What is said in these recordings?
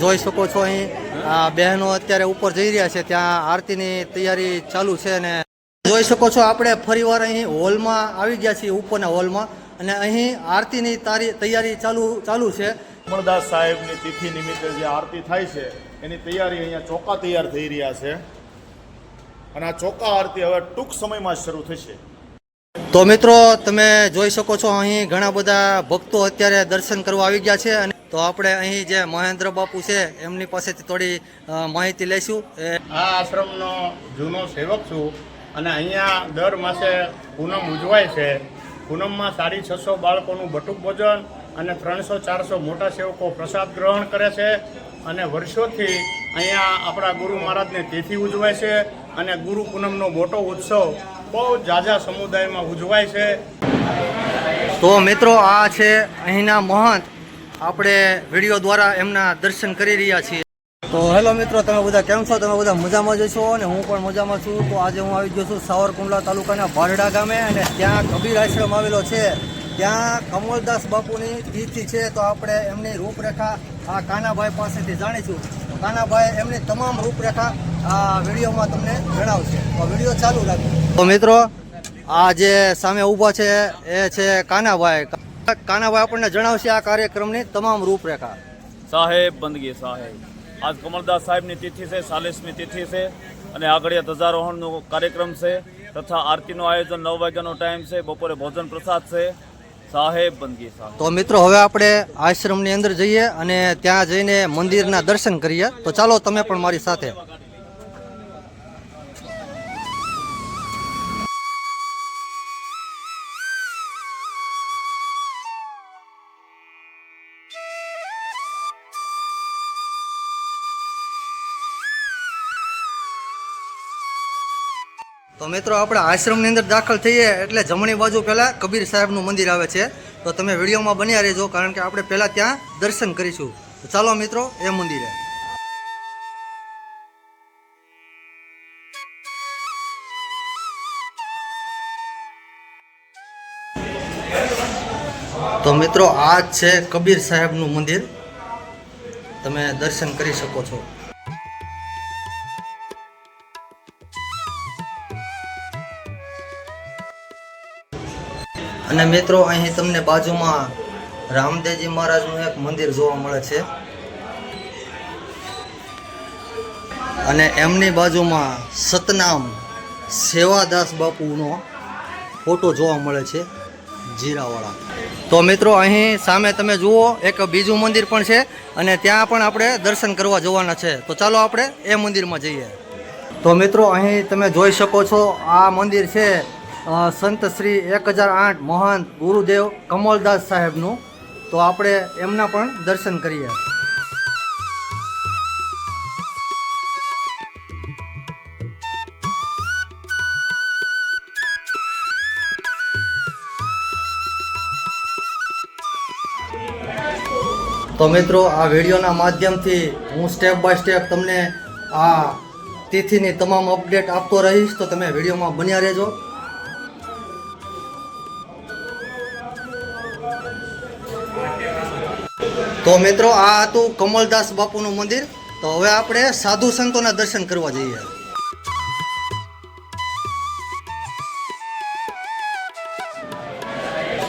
જોઈ શકો છો અહીં બહેનો અત્યારે ઉપર જઈ રહ્યા છે, ત્યાં આરતીની તૈયારી ચાલુ છે અને જોઈ શકો છો આપણે ફરીવાર અહીં હોલમાં આવી ગયા છીએ, ઉપરના હોલમાં. અને અહીં આરતીની તૈયારી ચાલુ ચાલુ છે. અમરદાસ સાહેબની તિથિ નિમિત્તે જે આરતી થાય છે, એની તૈયારી અહીંયા ચોકા તૈયાર થઈ રહ્યા છે. અને આ ચોકા આરતી હવે ટૂંક સમયમાં શરૂ થશે. તો મિત્રો, તમે જોઈ શકો છો અહીં ઘણા બધા ભક્તો અત્યારે દર્શન કરવા આવી ગયા છે અને તો આપણે અહીં જે મહેન્દ્ર બાપુ છે, એમની પાસેથી થોડી માહિતી લઈશું. એ આ આશ્રમનો જૂનો સેવક છું અને અહીંયા દર માસે પૂનમ ઉજવાય છે. પૂનમમાં સાડી છસો બાળકોનું બટુક ભોજન અને ત્રણસો ચારસો મોટા સેવકો પ્રસાદ ગ્રહણ કરે છે અને વર્ષોથી અહીંયા આપણા ગુરુ મહારાજને તિથિ ઉજવાય છે અને ગુરુ પૂનમનો મોટો ઉત્સવ બહુ જાજા સમુદાયમાં ઉજવાય છે. તો મિત્રો, આ છે અહીંના મહંત. આપણે વીડિયો દ્વારા એમના દર્શન કરી રહ્યા છીએ. તો હેલો મિત્રો, તમે બધા કેમ છો? તમે બધા મજામાં જ છો અને હું પણ મજામાં છું. તો આજે હું આવી ગયો છું સાવરકુંડલા તાલુકાના ભારડા ગામે અને ત્યાં કબીર આશ્રમ આવેલો છે. ત્યાં કમલદાસ બાપુની તિથિ છે. તો આપણે એમની રૂપરેખા આ કાનાભાઈ પાસેથી જાણીશું. કાનાભાઈ એમની તમામ રૂપરેખા આ વિડીયોમાં તમને જણાવશે. વીડિયો ચાલુ રાખો તો મિત્રો, આ જે સામે ઊભા છે, એ છે કાનાભાઈ. કાનાભાઈ, આપણને જણાવશે આ કાર્યક્રમની તમામ રૂપરેખા. સાહેબ, બંદગી સાહેબ. આજ કમલદાસ સાહેબની તિથિ છે ચાલીસમી તિથિ છે અને આગળ ધ્વજારોહણનો કાર્યક્રમ છે તથા આરતીનું આયોજન નવ વાગ્યાનો ટાઈમ છે, બપોરે ભોજન પ્રસાદ છે. સાહેબ બંદગી તો મિત્રો, હવે આપણે આશ્રમની અંદર જઈએ અને ત્યાં જઈને મંદિરના દર્શન કરીએ. તો ચાલો, તમે પણ મારી સાથે તો મિત્રો, આપણે આશ્રમની અંદર દાખલ થઈએ એટલે જમણી બાજુ પહેલાં કબીર સાહેબનું મંદિર આવે છે. તો તમે વિડીયોમાં બન્યા રહેજો, કારણ કે આપણે પહેલાં ત્યાં દર્શન કરીશું. તો ચાલો મિત્રો, એ મંદિરે. તો મિત્રો, આ છે કબીર સાહેબનું મંદિર. તમે દર્શન કરી શકો છો. અને મિત્રો, અહીં તમને બાજુમાં રામદેવજી મહારાજનું એક મંદિર જોવા મળે છે. અને એમની બાજુમાં સતનામ સેવાદાસ બાપુનો ફોટો જોવા મળે છે, જીરાવાળા. તો મિત્રો, અહીં સામે તમે જુઓ, એક બીજું મંદિર પણ છે અને ત્યાં પણ આપણે દર્શન કરવા જવાના છે. તો ચાલો આપણે એ મંદિરમાં જઈએ. તો મિત્રો, અહીં તમે જોઈ શકો છો, આ મંદિર છે સંત શ્રી એક હજાર આઠ મહંત ગુરુદેવ કમલદાસ સાહેબનું. તો આપણે એમના પણ દર્શન કરીએ. તો મિત્રો, આ વિડીયોના માધ્યમથી હું સ્ટેપ બાય સ્ટેપ તમને આ તિથિની તમામ અપડેટ આપતો રહીશ. તો તમે વિડીયોમાં બન્યા રહેજો. તો મિત્રો, આ હતું કમલદાસ બાપુનું મંદિર. તો હવે આપણે સાધુ સંતોના દર્શન કરવા જઈએ.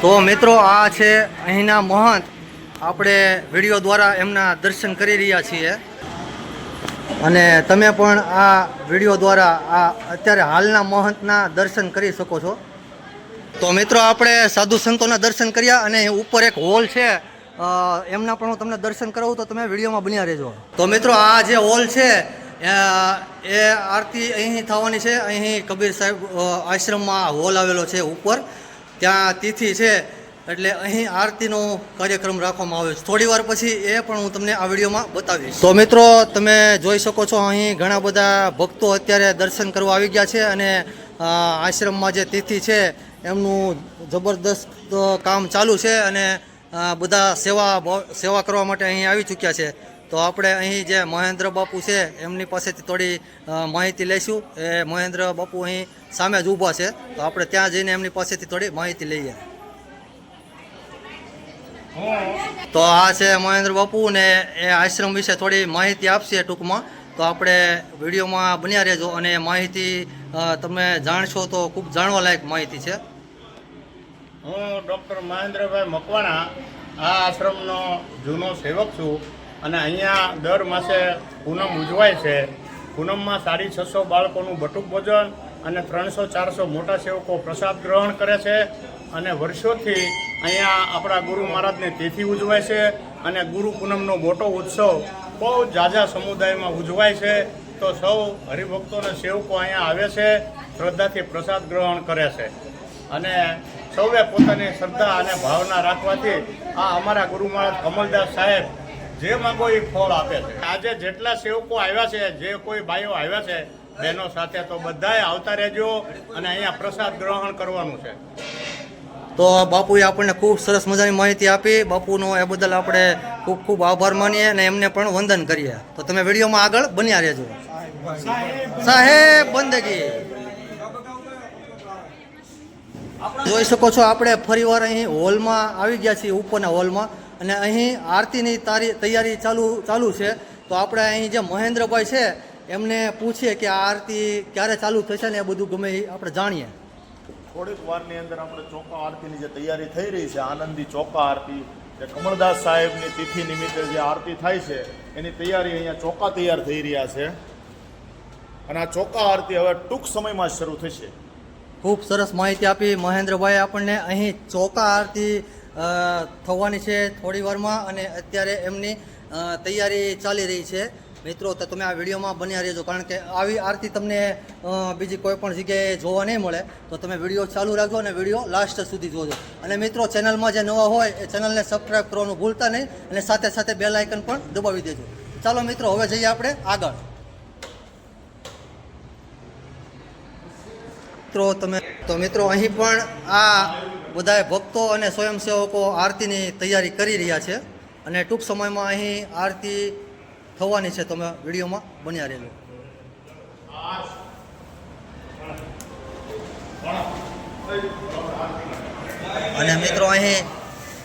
તો મિત્રો, આ છે અહીંના મહંત. આપણે વીડિયો દ્વારા એમના દર્શન કરી રહ્યા છીએ. અને તમે પણ આ વીડિયો દ્વારા આ અત્યારે હાલના મહંતના દર્શન કરી શકો છો. તો મિત્રો, આપણે સાધુ સંતોના દર્શન કર્યા અને ઉપર એક હોલ છે. એમના પણ હું તમને દર્શન કરાવું તો તમે વિડીયોમાં બન્યા રહેજો. તો મિત્રો આ જે હોલ છે એ આરતી અહીં થવાની છે. અહીં કબીર સાહેબ આશ્રમમાં હોલ આવેલો છે ઉપર. ત્યાં તિથિ છે એટલે અહીં આરતીનો કાર્યક્રમ રાખવામાં આવ્યો છે. થોડી વાર પછી એ પણ હું તમને આ વિડીયોમાં બતાવીશ. તો મિત્રો તમે જોઈ શકો છો અહીં ઘણા બધા ભક્તો અત્યારે દર્શન કરવા આવી ગયા છે અને આશ્રમમાં જે તિથિ છે એમનું જબરદસ્ત કામ ચાલુ છે અને બધા સેવા સેવા કરવા માટે અહીં આવી ચૂક્યા છે. તો આપણે અહીં જે મહેન્દ્ર બાપુ છે, એમની પાસેથી થોડી માહિતી લઈશું. એ મહેન્દ્ર બાપુ અહીં સામે જ ઊભા છે. તો આપણે ત્યાં જઈને એમની પાસેથી થોડી માહિતી લઈએ. તો આ છે મહેન્દ્ર બાપુ ને એ આશ્રમ વિશે થોડી માહિતી આપશે ટૂંકમાં. તો આપણે વિડીયોમાં બન્યા રહેજો અને માહિતી તમે જાણશો તો ખૂબ જાણવા લાયક માહિતી છે. હું ડૉક્ટર મહેન્દ્રભાઈ મકવાણા આ આશ્રમનો જૂનો સેવક છું અને અહીંયા દર માસે પૂનમ ઉજવાય છે. પૂનમમાં સાડી છસો બાળકોનું બટુક ભોજન અને ત્રણસો ચારસો મોટા સેવકો પ્રસાદ ગ્રહણ કરે છે અને વર્ષોથી અહીંયા આપણા ગુરુ મહારાજની તિથિ ઉજવાય છે અને ગુરુ પૂનમનો મોટો ઉત્સવ બહુ જાજા સમુદાયમાં ઉજવાય છે. તો સૌ હરિભક્તો અને સેવકો અહીંયા આવે છે. શ્રદ્ધાથી પ્રસાદ ગ્રહણ કરે છે. અને સૌએ પોતાની શ્રદ્ધા અને ભાવના રાખવાથી આ અમારા ગુરુ મહારાજ કમલદાસ સાહેબ જે માંગો એ ફળ આપે છે. આજે જેટલા સેવકો આવ્યા છે જે કોઈ ભાઈઓ આવ્યા છે બહેનો સાથે તો બધાએ આવતા રહેજો અને અહીંયા પ્રસાદ ગ્રહણ કરવાનું છે. તો બાપુએ આપણને ખૂબ સરસ મજાની માહિતી આપી. બાપુનો એ બદલ આપણે ખૂબ ખૂબ આભાર માનીએ અને એમને પણ વંદન કરીએ. તો તમે વિડીયોમાં આગળ બન્યા રહેજો. સાહેબ. બંદગી. જોઈ શકો છો આપણે ફરીવાર અહીં હોલમાં આવી ગયા છીએ, ઉપરના હોલમાં. અને અહીં આરતીની તારી, તૈયારી ચાલુ ચાલુ છે. તો આપણે અહીં જે મહેન્દ્રભાઈ છે, એમને પૂછીએ કે આ આરતી ક્યારે ચાલુ થશે ને એ બધું ગમે એ આપણે જાણીએ. થોડીક વારની અંદર આપણે ચોકા આરતીની જે તૈયારી થઈ રહી છે, આનંદી ચોકા આરતી, જે કમળદાસ સાહેબની તિથિ નિમિત્તે જે આરતી થાય છે, એની તૈયારી અહીંયા ચોકા તૈયાર થઈ રહ્યા છે. અને આ ચોકા આરતી હવે ટૂંક સમયમાં જ શરૂ થશે. ખૂબ સરસ માહિતી આપી. મહેન્દ્રભાઈ, આપણને અહીં ચોકા આરતી થવાની છે થોડી વારમાં અને અત્યારે એમની તૈયારી ચાલી રહી છે. મિત્રો, તો તમે આ વિડીયોમાં બન્યા રહેજો, કારણ કે આવી આરતી તમને બીજી કોઈ પણ જગ્યાએ જોવા નહીં મળે. તો તમે વીડિયો ચાલુ રાખજો અને વીડિયો લાસ્ટ સુધી જોજો. અને મિત્રો, ચેનલમાં જે નવા હોય એ ચેનલને સબસ્ક્રાઈબ કરવાનું ભૂલતા નહીં અને સાથે સાથે બેલ આઇકન પણ દબાવી દેજો. ચાલો મિત્રો, હવે જઈએ આપણે આગળ. મિત્રો તમે તો મિત્રો અહીં પણ આ બધા ભક્તો અને સ્વયંસેવકો આરતીની તૈયારી કરી રહ્યા છે અને ટૂંક સમયમાં અહીં આરતી થવાની છે. તમે વિડીયોમાં બન્યા રહેજો. અને મિત્રો અહીં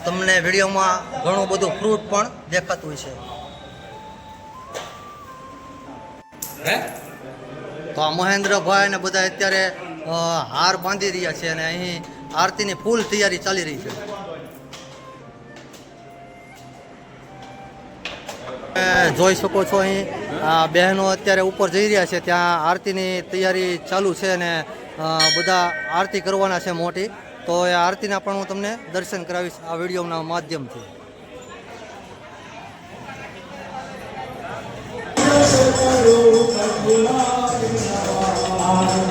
તમને વિડીયોમાં ઘણું બધું ફ્રૂટ પણ દેખાતું છે. તો આ મહેન્દ્રભાઈ ને બધા અત્યારે હાર બાંધી રહ્યા છે અને અહીં આરતીની ફૂલ તૈયારી ચાલી રહી છે. જોઈ શકો છો અહીં બહેનો અત્યારે ઉપર જઈ રહ્યા છે, ત્યાં આરતીની તૈયારી ચાલુ છે અને બધા આરતી કરવાના છે મોટી. તો એ આરતીના પણ હું તમને દર્શન કરાવીશ આ વિડીયોના માધ્યમથી. મગન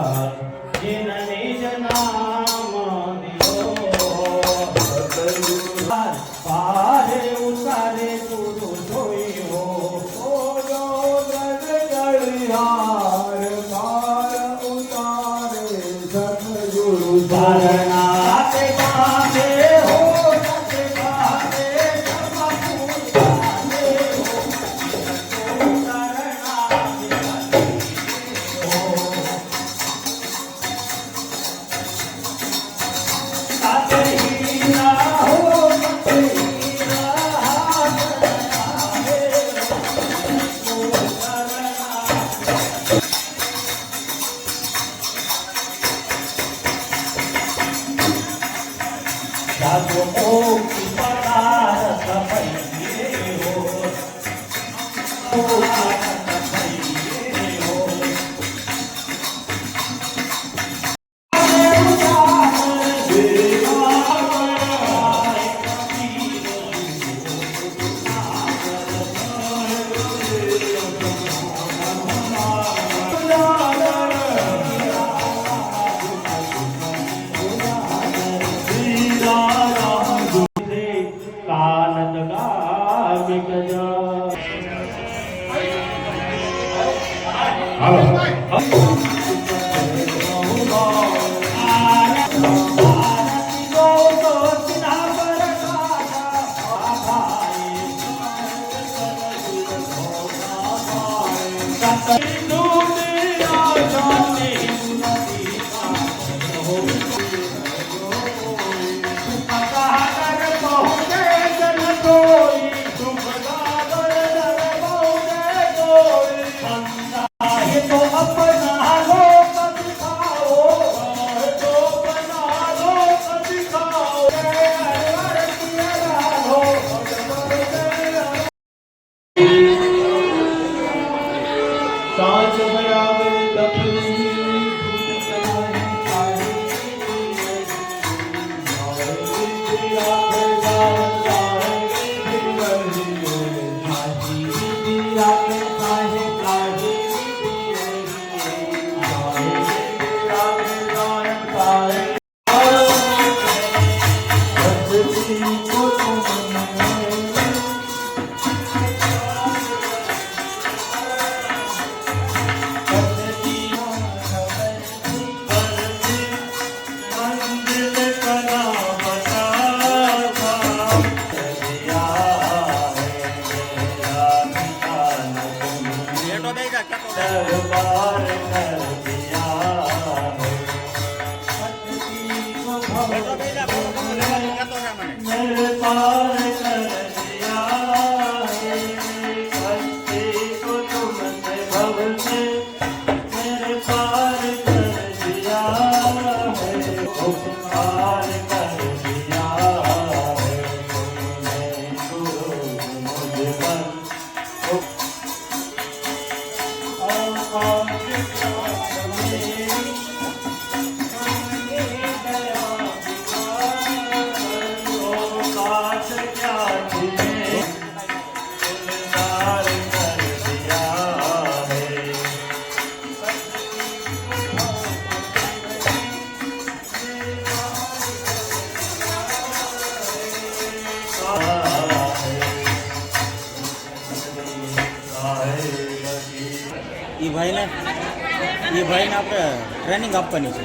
આનંદ ગામિક Hello. એ ભાઈને એ ભાઈને આપણે ટ્રેનિંગ આપવાની છે.